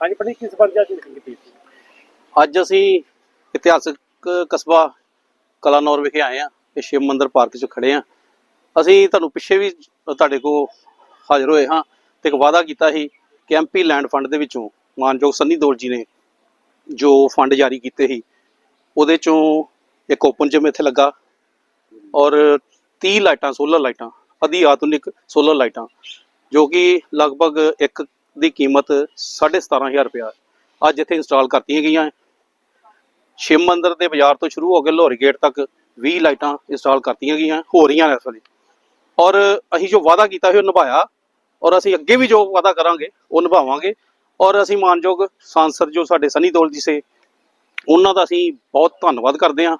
ਹਾਂਜੀ ਪਣੀ ਕਿਸ ਬਾਰੇ ਜਾ ਕੀਤੀ ਅੱਜ ਅਸੀਂ ਇਤਿਹਾਸਕ ਕਸਬਾ ਕਲਾਨੌਰ ਵਿਖੇ ਆਏ ਆ ਤੇ ਸ਼ਿਵ ਮੰਦਿਰ ਪਾਰਕ 'ਚ ਖੜੇ ਆ ਅਸੀਂ ਤੁਹਾਨੂੰ ਪਿੱਛੇ ਵੀ ਤੁਹਾਡੇ ਕੋਲ ਹਾਜ਼ਰ ਹੋਏ ਹਾਂ ਤੇ ਇੱਕ ਵਾਅਦਾ ਕੀਤਾ ਸੀ ਕਿ ਐਮਪੀ ਲੈਂਡ ਫੰਡ ਦੇ ਵਿੱਚੋਂ ਮਾਨਯੋਗ ਸੰਨੀ ਦੌਲ ਜੀ ਨੇ ਜੋ ਫੰਡ ਜਾਰੀ ਕੀਤੇ ਸੀ, ਉਹਦੇ ਚੋਂ ਇੱਕ ਓਪਨ ਜਿਮ ਇੱਥੇ ਲੱਗਾ ਔਰ 30 ਲਾਈਟਾਂ ਸੋਲਰ ਲਾਈਟਾਂ ਅਧੀ ਆਧੁਨਿਕ ਸੋਲਰ ਲਾਈਟਾਂ, ਜੋ ਕਿ ਲਗਭਗ ਇੱਕ ਦੀ ਕੀਮਤ 17500 ਰੁਪਇਆ ਅੱਜ ਇੱਥੇ ਇੰਸਟਾਲ ਕਰਤੀਆਂ ਗਈਆਂ ਸ਼ਿਵ ਮੰਦਿਰ ਦੇ ਬਾਜ਼ਾਰ ਤੋਂ ਸ਼ੁਰੂ ਹੋ ਕੇ ਲਾਹੌਰੀ ਗੇਟ ਤੱਕ 20 ਲਾਈਟਾਂ ਇੰਸਟਾਲ ਕਰਤੀਆਂ ਗਈਆਂ, ਹੋ ਰਹੀਆਂ ਨੇ ਇਸ ਵੇਲੇ। ਔਰ ਅਸੀਂ ਜੋ ਵਾਅਦਾ ਕੀਤਾ ਸੀ, ਉਹ ਨਿਭਾਇਆ। ਔਰ ਅਸੀਂ ਅੱਗੇ ਵੀ ਜੋ ਵਾਅਦਾ ਕਰਾਂਗੇ, ਉਹ ਨਿਭਾਵਾਂਗੇ। ਔਰ ਅਸੀਂ ਮਾਨਯੋਗ ਸਾਂਸਦ ਜੋ ਸਾਡੇ ਸਨੀ ਦੌਲ ਜੀ ਸੇ, ਉਹਨਾਂ ਦਾ ਅਸੀਂ ਬਹੁਤ ਧੰਨਵਾਦ ਕਰਦੇ ਹਾਂ।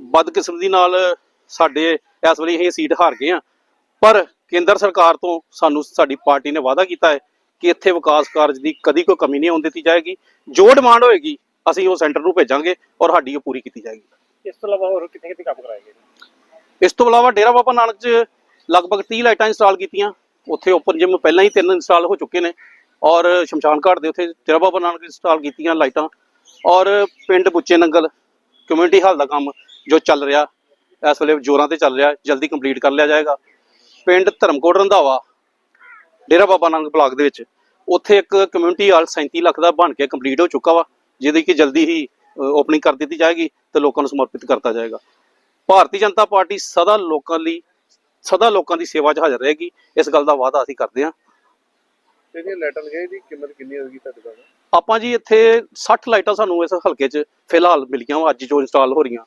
ਬਦਕਿਸਮਤੀ ਨਾਲ ਸਾਡੇ ਇਸ ਵੇਲੇ ਇਹ ਸੀਟ ਹਾਰ ਗਏ ਆ ਪਰ ਕੇਂਦਰ ਸਰਕਾਰ ਤੋਂ ਸਾਨੂੰ ਸਾਡੀ ਪਾਰਟੀ ਨੇ ਵਾਅਦਾ ਕੀਤਾ ਹੈ ਕਿ ਇੱਥੇ ਵਿਕਾਸ ਕਾਰਜ ਦੀ ਕਦੀ ਕੋਈ ਕਮੀ ਨਹੀਂ ਆਉਣ ਦਿੱਤੀ ਜਾਏਗੀ। ਜੋ ਡਿਮਾਂਡ ਹੋਏਗੀ ਅਸੀਂ ਉਹ ਸੈਂਟਰ ਨੂੰ ਭੇਜਾਂਗੇ ਔਰ ਸਾਡੀ ਉਹ ਪੂਰੀ ਕੀਤੀ ਜਾਏਗੀ। ਇਸ ਤੋਂ ਇਲਾਵਾ ਹੋਰ ਕਿੱਥੇ ਕਿੱਥੇ ਕੰਮ ਕਰਾਏ ਗਏ ਨੇ? ਇਸ ਤੋਂ ਇਲਾਵਾ ਡੇਰਾ ਬਾਬਾ ਨਾਨਕ 'ਚ ਲਗਭਗ 30 ਲਾਈਟਾਂ ਇੰਸਟਾਲ ਕੀਤੀਆਂ। ਉੱਥੇ ਓਪਨ ਜਿਮ ਪਹਿਲਾਂ ਹੀ ਤਿੰਨ ਇੰਸਟਾਲ ਹੋ ਚੁੱਕੇ ਨੇ। ਔਰ ਸ਼ਮਸ਼ਾਨ ਘਾਟ ਦੇ ਉੱਥੇ ਡੇਰਾ ਬਾਬਾ ਨਾਨਕ ਇੰਸਟਾਲ ਕੀਤੀਆਂ ਲਾਈਟਾਂ। ਔਰ ਪਿੰਡ ਬੁੱਚੇ ਨੰਗਲ ਕਮਿਊਨਿਟੀ ਹਾਲ ਦਾ ਕੰਮ ਜੋ ਚੱਲ ਰਿਹਾ ਇਸ ਵੇਲੇ ਜ਼ੋਰਾਂ ਤੇ ਚੱਲ ਰਿਹਾ ਜਲਦੀ ਕੰਪਲੀਟ ਕਰ ਲਿਆ ਜਾਏਗਾ। ਪਿੰਡ ਧਰਮਕੋਟ ਰੰਧਾਵਾ ਡੇਰਾ ਬਾਬਾ ਨਾਨਕ ਬਲਾਕ ਦੇ ਵਿੱਚ। ਉੱਥੇ ਇੱਕ ਕਮਿਊਨਿਟੀ ਹਾਲ 37 ਲੱਖ ਦਾ ਬਣ ਕੇ ਕੰਪਲੀਟ ਹੋ ਚੁੱਕਾ ਵਾ ਜਿਹਦੀ ਕਿ ਜਲਦੀ ਹੀ ਓਪਨਿੰਗ ਕਰ ਦਿੱਤੀ ਜਾਏਗੀ ਤੇ ਲੋਕਾਂ ਨੂੰ ਸਮਰਪਿਤ ਕਰਤਾ ਜਾਏਗਾ। ਭਾਰਤੀ ਜਨਤਾ ਪਾਰਟੀ ਸਦਾ ਲੋਕਾਂ ਲਈ ਸਦਾ ਲੋਕਾਂ ਦੀ ਸੇਵਾ 'ਚ ਹਾਜ਼ਰ ਰਹੇਗੀ। ਇਸ ਗੱਲ ਦਾ ਵਾਅਦਾ ਅਸੀਂ ਕਰਦੇ ਹਾਂ। ਜਿਹੜੀਆਂ ਲਾਈਟਾਂ ਲਗਾਈ ਦੀ ਕੀਮਤ ਕਿੰਨੀ ਹੋਵੇਗੀ ਤੁਹਾਡੇ ਕੋਲ? ਆਪਾਂ ਜੀ ਇੱਥੇ 60 ਲਾਈਟਾਂ ਸਾਨੂੰ ਇਸ ਹਲਕੇ 'ਚ ਫਿਲਹਾਲ ਮਿਲੀਆਂ ਅੱਜ ਜੋ ਇੰਸਟਾਲ ਹੋ ਰਹੀਆਂ।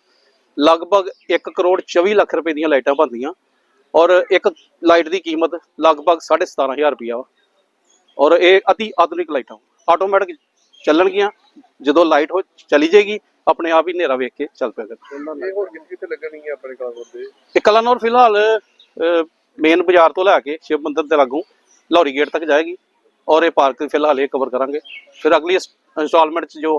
ਲਗਭਗ 1 ਕਰੋੜ 24 ਲੱਖ ਰੁਪਏ ਦੀਆਂ ਲਾਈਟਾਂ ਬਣਦੀਆਂ। ਔਰ ਇੱਕ ਲਾਈਟ ਦੀ ਕੀਮਤ ਲਗਭਗ 17500 ਰੁਪਇਆ ਵਾ। ਔਰ ਇਹ ਅਤੀ ਆਧੁਨਿਕ ਲਾਈਟਾਂ। ਆਟੋਮੈਟਿਕ ਚੱਲਣਗੀਆਂ। ਜਦੋਂ ਲਾਈਟ ਹੋ ਚਲੀ ਜਾਏਗੀ ਆਪਣੇ ਆਪ ਹੀ ਹਨੇਰਾ ਵੇਖ ਕੇ ਚੱਲ ਪਿਆ ਕਰ ਇਹ ਹੋਰ ਕਿੱਥੇ ਕਿੱਥੇ ਲੱਗਣਗੀਆਂ ਆਪਣੇ ਕਾਗਜ਼ ਦੇ? ਤੇ ਕਲਾਨੌਰ ਫਿਲਹਾਲ ਮੇਨ ਬਾਜ਼ਾਰ ਤੋਂ ਲੈ ਕੇ ਸ਼ਿਵ ਮੰਦਿਰ ਦੇ ਲਾਗੂ ਲਾਹੌਰੀ ਗੇਟ ਤੱਕ ਜਾਏਗੀ। ਔਰ ਇਹ ਪਾਰਕ ਫਿਲਹਾਲ ਇਹ ਕਵਰ ਕਰਾਂਗੇ। ਫਿਰ ਅਗਲੀ ਇੰਸਟਾਲਮੈਂਟ 'ਚ ਜੋ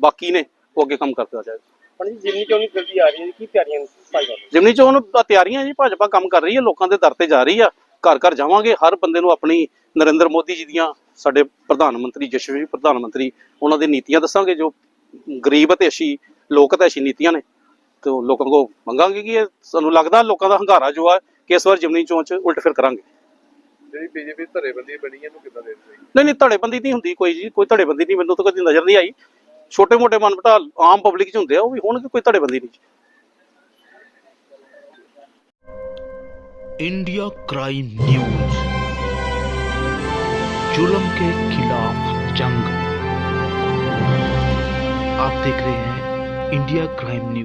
ਬਾਕੀ ਨੇ ਉਹ ਅੱਗੇ ਕੰਮ ਕਰਦਾ ਜਾਏਗਾ ਜਿੰਨੀ ਕਿਉਂ ਨਹੀਂ ਜਲਦੀ ਆ ਰਹੀ ਹੈ ਕੀ ਤਿਆਰੀਆਂ ਭਾਈ ਸਾਹਿਬ ਜਿਮਨੀ ਚੋਣ ਤਿਆਰੀਆਂ ਜੀ ਭਾਜਪਾ ਕੰਮ ਕਰ ਰਹੀ ਹੈ ਲੋਕਾਂ ਦੇ ਦਰ ਤੇ ਜਾ ਰਹੀ ਆ ਘਰ ਘਰ ਜਾਵਾਂਗੇ ਹਰ ਬੰਦੇ ਨੂੰ ਆਪਣੀ ਨਰਿੰਦਰ ਮੋਦੀ ਜੀ ਦੀਆਂ ਸਾਡੇ ਪ੍ਰਧਾਨ ਮੰਤਰੀ ਯਸ਼ਸਵੀ ਪ੍ਰਧਾਨ ਮੰਤਰੀ ਉਹਨਾਂ ਦੀ ਨੀਤੀਆਂ ਦੱਸਾਂਗੇ ਜੋ ਗਰੀਬ ਅਤੇ ਅਸ਼ੀ ਲੋਕ ਅਤੇ ਅਸ਼ੀ ਨੀਤੀਆਂ ਨੇ। ਤੇ ਉਹ ਲੋਕਾਂ ਕੋ ਮੰਗਾਂਗੇ ਕਿ ਇਹ ਸਾਨੂੰ ਲੱਗਦਾ ਲੋਕਾਂ ਦਾ ਹੰਗਾਰਾ ਜੋ ਆ ਕਿ ਇਸ ਵਾਰ ਜਿਮਨੀ ਚੋਣ ਚ ਉਲਟ ਫਿਰ ਕਰਾਂਗੇ। ਜਿਹੜੀ ਬੀਜੇਪੀ ਧਰੇਬੰਦੀ ਬਣੀ ਇਹਨੂੰ ਕਿੱਦਾਂ ਦੇ ਰਹੀ ਨਹੀਂ ਨਹੀਂ ਧੜੇਬੰਦੀ ਨਹੀਂ ਹੁੰਦੀ ਕੋਈ ਜੀ ਕੋਈ ਧੜੇਬੰਦੀ ਨਹੀਂ ਮੈਨੂੰ ਤਾਂ ਕਦੀ ਨਜ਼ਰ ਨਹੀਂ ਆਈ। ਛੋਟੇ ਮੋਟੇ ਮਨਮਟਾ ਆਮ ਪਬਲਿਕ ਚ ਹੁੰਦੇ ਆ ਉਹ ਵੀ ਹੋਣਗੇ ਕੋਈ ਧੜੇਬੰਦੀ ਨਹੀਂ ਜੀ इंडिया क्राइम न्यूज जुल्म के खिलाफ जंग आप देख रहे हैं इंडिया क्राइम न्यूज